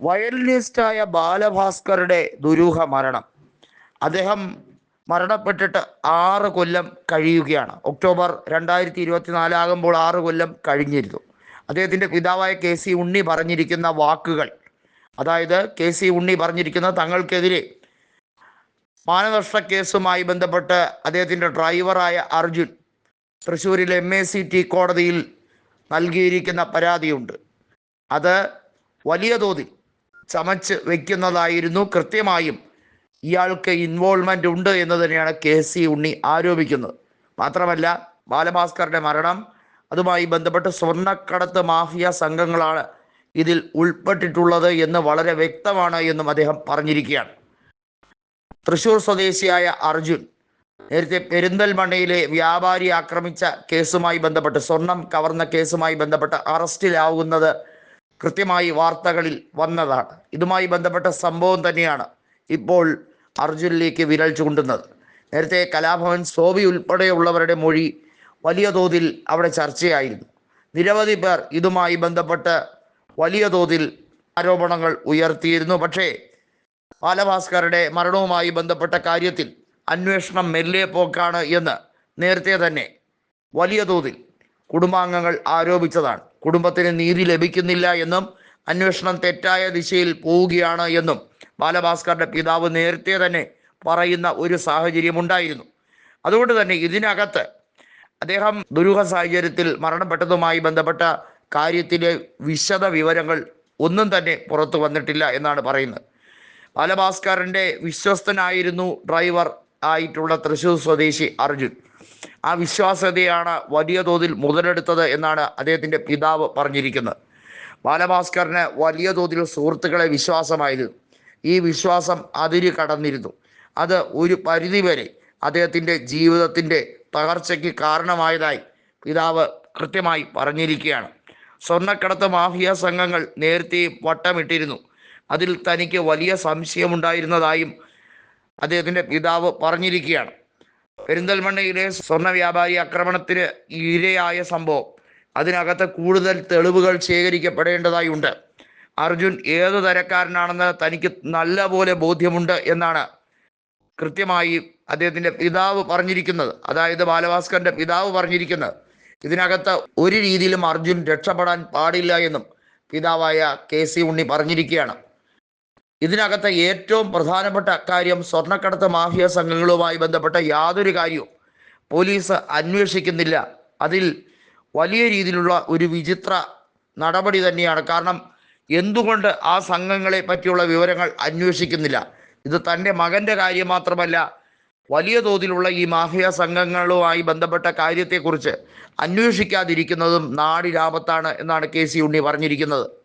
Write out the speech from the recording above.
വയലിനിസ്റ്റായ ബാലഭാസ്കറുടെ ദുരൂഹ മരണം. അദ്ദേഹം മരണപ്പെട്ടിട്ട് ആറ് കൊല്ലം കഴിയുകയാണ്. ഒക്ടോബർ രണ്ടായിരത്തി ഇരുപത്തിനാല് ആകുമ്പോൾ ആറ് കൊല്ലം കഴിഞ്ഞിരുന്നു. അദ്ദേഹത്തിന്റെ പിതാവായ കെ സി ഉണ്ണി പറഞ്ഞിരിക്കുന്ന വാക്കുകൾ അതായത് കെ സി ഉണ്ണി പറഞ്ഞിരിക്കുന്ന തങ്ങൾക്കെതിരെ മാനനഷ്ട കേസുമായി ബന്ധപ്പെട്ട് അദ്ദേഹത്തിന്റെ ഡ്രൈവറായ അർജുൻ തൃശ്ശൂരിൽ എം എ സി ടി കോടതിയിൽ നൽകിയിരിക്കുന്ന പരാതിയുണ്ട്. അത് വലിയ തോതിൽ ചമച്ച് വെക്കുന്നതായിരുന്നു. കൃത്യമായും ഇയാൾക്ക് ഇൻവോൾവ്മെന്റ് ഉണ്ട് എന്ന് തന്നെയാണ് കെ സി ഉണ്ണി ആരോപിക്കുന്നത്. മാത്രമല്ല ബാലഭാസ്കറുടെ മരണം അതുമായി ബന്ധപ്പെട്ട് സ്വർണക്കടത്ത് മാഫിയ സംഘങ്ങളാണ് ഇതിൽ ഉൾപ്പെട്ടിട്ടുള്ളത് എന്ന് വളരെ വ്യക്തമാണ് എന്നും അദ്ദേഹം പറഞ്ഞിരിക്കുകയാണ്. തൃശൂർ സ്വദേശിയായ അർജുൻ നേരത്തെ പെരിന്തൽമണ്ണയിലെ വ്യാപാരി ആക്രമിച്ച കേസുമായി ബന്ധപ്പെട്ട് സ്വർണം കവർന്ന കേസുമായി ബന്ധപ്പെട്ട് അറസ്റ്റിലാവുന്നത് കൃത്യമായി വാർത്തകളിൽ വന്നതാണ്. ഇതുമായി ബന്ധപ്പെട്ട സംഭവം തന്നെയാണ് ഇപ്പോൾ അർജുനിലേക്ക് വിരൽ ചൂണ്ടുന്നത്. നേരത്തെ കലാഭവൻ സോബി ഉൾപ്പെടെയുള്ളവരുടെ മൊഴി വലിയ തോതിൽ അവിടെ ചർച്ചയായിരുന്നു. നിരവധി പേർ ഇതുമായി ബന്ധപ്പെട്ട് വലിയ തോതിൽ ആരോപണങ്ങൾ ഉയർത്തിയിരുന്നു. പക്ഷേ ബാലഭാസ്കറുടെ മരണവുമായി ബന്ധപ്പെട്ട കാര്യത്തിൽ അന്വേഷണം മെല്ലെ പോക്കാണ് എന്ന് നേരത്തെ തന്നെ വലിയ തോതിൽ കുടുംബാംഗങ്ങൾ ആരോപിച്ചതാണ്. കുടുംബത്തിന് നീതി ലഭിക്കുന്നില്ല എന്നും അന്വേഷണം തെറ്റായ ദിശയിൽ പോവുകയാണ് എന്നും ബാലഭാസ്കറിന്റെ പിതാവ് നേരത്തെ തന്നെ പറയുന്ന ഒരു സാഹചര്യം ഉണ്ടായിരുന്നു. അതുകൊണ്ട് തന്നെ ഇതിനകത്ത് അദ്ദേഹം ദുരൂഹ സാഹചര്യത്തിൽ മരണപ്പെട്ടതുമായി ബന്ധപ്പെട്ട കാര്യത്തിലെ വിശദ വിവരങ്ങൾ ഒന്നും തന്നെ പുറത്തു വന്നിട്ടില്ല എന്നാണ് പറയുന്നത്. ബാലഭാസ്കറിന്റെ വിശ്വസ്തനായിരുന്നു ഡ്രൈവർ ആയിട്ടുള്ള തൃശ്ശൂർ സ്വദേശി അർജുൻ. ആ വിശ്വാസ്യതയാണ് വലിയ തോതിൽ മുതലെടുത്തത് എന്നാണ് അദ്ദേഹത്തിന്റെ പിതാവ് പറഞ്ഞിരിക്കുന്നത്. ബാലഭാസ്കറിന് വലിയ തോതിൽ സുഹൃത്തുക്കളെ വിശ്വാസമായിരുന്നു. ഈ വിശ്വാസം അതിര് കടന്നിരുന്നു. അത് ഒരു പരിധിവരെ അദ്ദേഹത്തിന്റെ ജീവിതത്തിന്റെ തകർച്ചയ്ക്ക് കാരണമായതായി പിതാവ് കൃത്യമായി പറഞ്ഞിരിക്കുകയാണ്. സ്വർണക്കടത്ത് മാഫിയ സംഘങ്ങൾ നേരത്തെയും വട്ടമിട്ടിരുന്നു. അതിൽ തനിക്ക് വലിയ സംശയമുണ്ടായിരുന്നതായും അദ്ദേഹത്തിന്റെ പിതാവ് പറഞ്ഞിരിക്കുകയാണ്. പെരിന്തൽമണ്ണയിലെ സ്വർണ വ്യാപാരി ആക്രമണത്തിന് ഇരയായ സംഭവം. അതിനകത്ത് കൂടുതൽ തെളിവുകൾ ശേഖരിക്കപ്പെടേണ്ടതായുണ്ട് അർജുൻ ഏത് തരക്കാരനാണെന്ന് തനിക്ക് നല്ലപോലെ ബോധ്യമുണ്ട് എന്നാണ് കൃത്യമായി അദ്ദേഹത്തിന്റെ പിതാവ് പറഞ്ഞിരിക്കുന്നത്. അതായത് ബാലഭാസ്കറിന്റെ പിതാവ് പറഞ്ഞിരിക്കുന്നത്. ഇതിനകത്ത് ഒരു രീതിയിലും അർജുൻ രക്ഷപ്പെടാൻ പാടില്ല എന്നും പിതാവായ കെ സി ഉണ്ണി പറഞ്ഞിരിക്കുകയാണ്. ഇതിനകത്ത് ഏറ്റവും പ്രധാനപ്പെട്ട അക്കാര്യം സ്വർണക്കടത്ത് മാഫിയ സംഘങ്ങളുമായി ബന്ധപ്പെട്ട യാതൊരു കാര്യവും പോലീസ് അന്വേഷിക്കുന്നില്ല. അതിൽ വലിയ രീതിയിലുള്ള ഒരു വിചിത്ര നടപടി തന്നെയാണ്. കാരണം എന്തുകൊണ്ട് ആ സംഘങ്ങളെ പറ്റിയുള്ള വിവരങ്ങൾ അന്വേഷിക്കുന്നില്ല? ഇത് തന്റെ മകന്റെ കാര്യം മാത്രമല്ല വലിയ തോതിലുള്ള ഈ മാഫിയ സംഘങ്ങളുമായി ബന്ധപ്പെട്ട കാര്യത്തെക്കുറിച്ച് അന്വേഷിക്കാതിരിക്കുന്നതും നാടിലാപത്താണ് എന്നാണ് കെ സി ഉണ്ണി പറഞ്ഞിരിക്കുന്നത്.